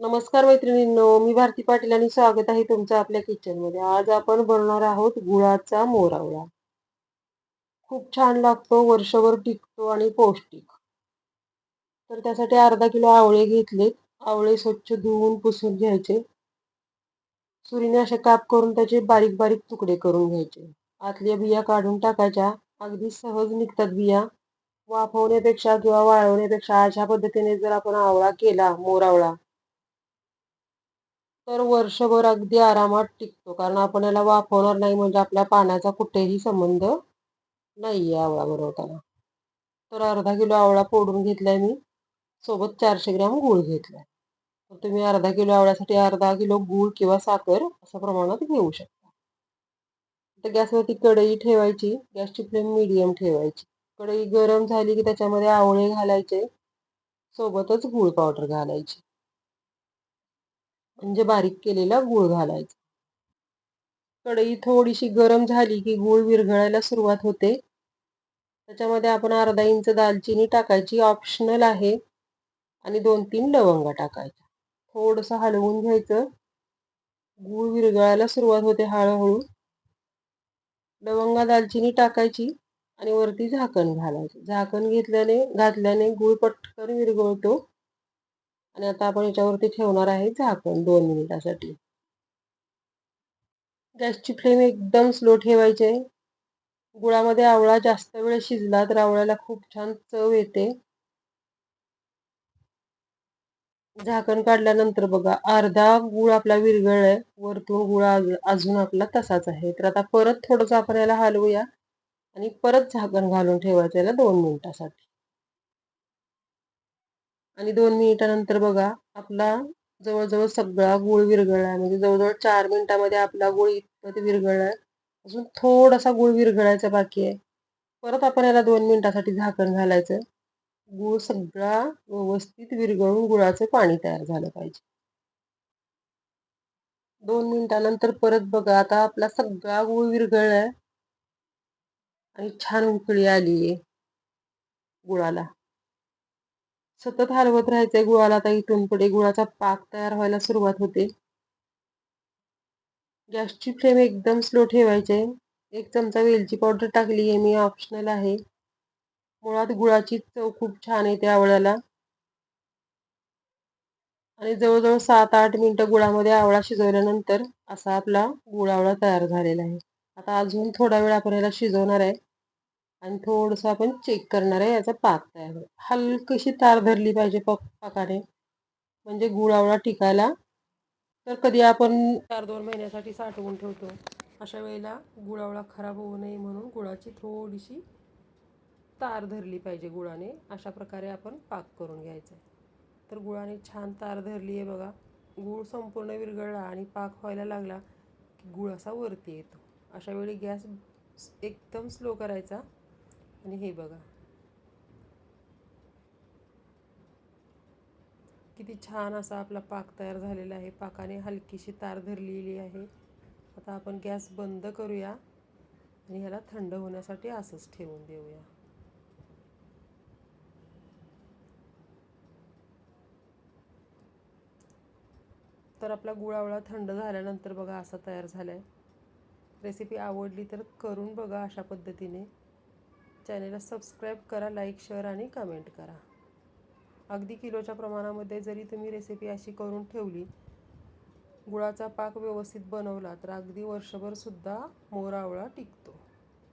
नमस्कार मैत्रिणींनो मी भारती पाटील आणि स्वागत आहे तुमचं आपल्या किचनमध्ये आज आपण बनवणार आहोत गुळाचा मोरावळा. खूप छान लागतो वर्षभर टिकतो आणि पौष्टिक. तर त्यासाठी अर्धा किलो आवळे घेतले आवळे स्वच्छ धुवून पुसून घ्यायचे. सुरीने असे काप करून त्याचे बारीक बारीक तुकडे करून घ्यायचे. आतल्या बिया काढून टाकायच्या. अगदी सहज निघतात बिया. वाफवण्यापेक्षा किंवा वाळवण्यापेक्षा अशा पद्धतीने जर आपण आवळा केला मोरावळा तर वर्षभर अगदी आरामात टिकतो. कारण आपण याला वाफवणार नाही म्हणजे आपल्या पाण्याचा कुठेही संबंध नाही आहे आवळा बनवताना तर अर्धा किलो आवळा फोडून घेतलाय मी. सोबत चारशे ग्रॅम गूळ घेतलाय. तर तुम्ही अर्धा किलो आवळ्यासाठी अर्धा किलो गूळ किंवा साखर अशा प्रमाणात घेऊ शकता. तर गॅसवरती कढई ठेवायची. गॅसची फ्लेम मिडियम ठेवायची. कढई गरम झाली की त्याच्यामध्ये आवळे घालायचे. सोबतच गूळ पावडर घालायची. म्हणजे बारीक केलेला गूळ घालायचा. कढई थोडीशी गरम झाली की गूळ विरघळायला सुरुवात होते. त्याच्यामध्ये आपण अर्धा इंच दालचिनी टाकायची ऑप्शनल आहे. आणि दोन तीन लवंगा टाकायच्या थोडंसं हलवून घ्यायचं. गूळ विरघळायला सुरुवात होते हळूहळू. लवंगा दालचिनी टाकायची आणि वरती झाकण घालायचं. झाकण घेतल्याने घातल्याने गूळ पटकन विरघळतो. आणि आता आपण याच्यावरती ठेवणार आहे झाकण दोन मिनिटासाठी गॅसची फ्लेम एकदम स्लो ठेवायची आहे. गुळामध्ये आवळा जास्त वेळ शिजला तर आवळ्याला खूप छान चव येते. झाकण काढल्यानंतर बघा अर्धा गुळ आपला विरघळलाय. वरतून गुळ अजून आपला तसाच आहे. तर आता परत थोडस आपण याला हलवूया आणि परत झाकण घालून ठेवायचं याला दोन मिनिटासाठी आणि दोन मिनिटानंतर बघा आपला जवळजवळ सगळा गुळ विरघळला म्हणजे जवळजवळ चार मिनिटामध्ये आपला गुळ इतपत विरघळलाय. अजून थोडासा गुळ विरघळायचा बाकी आहे. परत आपण याला दोन मिनिटासाठी झाकण घालायचं. गुळ सगळा व्यवस्थित विरघळून गुळाचं पाणी तयार झालं पाहिजे. दोन मिनिटानंतर परत बघा आता आपला सगळा गुळ विरघळलाय. आणि छान उकळी आली आहे गुळाला. सतत हलवत राहायचंय गुळाला आता इथून पुढे. गुळाचा पाक तयार व्हायला सुरुवात होते. गॅसची फ्लेम एकदम स्लो ठेवायचे. एक चमचा वेलची पावडर टाकली आहे. मी ऑप्शनल आहे. मुळात गुळाची चव खूप छान येते आवळ्याला. आणि जवळजवळ सात आठ मिनटं गुळामध्ये आवळा शिजवल्यानंतर असा आपला गुळावळा तयार झालेला आहे. आता अजून थोडा वेळ आपण याला शिजवणार आहे. आणि थोडंसं आपण चेक करणार आहे याचा पाक तयार हलकशी तार धरली पाहिजे पक पाकाने. म्हणजे गुळावळा टिकायला. तर कधी आपण चार दोन महिन्यासाठी साठवून ठेवतो. अशा वेळेला गुळावळा खराब होऊ नये म्हणून गुळाची थोडीशी तार धरली पाहिजे गुळाने. अशा प्रकारे आपण पाक करून घ्यायचा तर गुळाने छान तार धरली आहे बघा. गुळ संपूर्ण विरघळला आणि पाक व्हायला लागला की गुळ असा वरती येतो. अशा वेळी गॅस एकदम स्लो करायचा. आणि हे बघा. किती छान असा आपला पाक तयार झालेला आहे. पाकाने हलकीशी तार धरलेली आहे. आता आपण गॅस बंद करूया आणि ह्याला थंड होण्यासाठी असंच ठेवून देऊया. तर आपला गुळावळा थंड झाल्यानंतर बघा असा तयार झाला आहे रेसिपी आवडली तर करून बघा अशा पद्धतीने. चॅनेलला सबस्क्राईब करा लाईक शेअर आणि कमेंट करा. अगदी किलोच्या प्रमाणामध्ये जरी तुम्ही रेसिपी अशी करून ठेवली गुळाचा पाक व्यवस्थित बनवला तर अगदी वर्षभरसुद्धा मोरावळा टिकतो.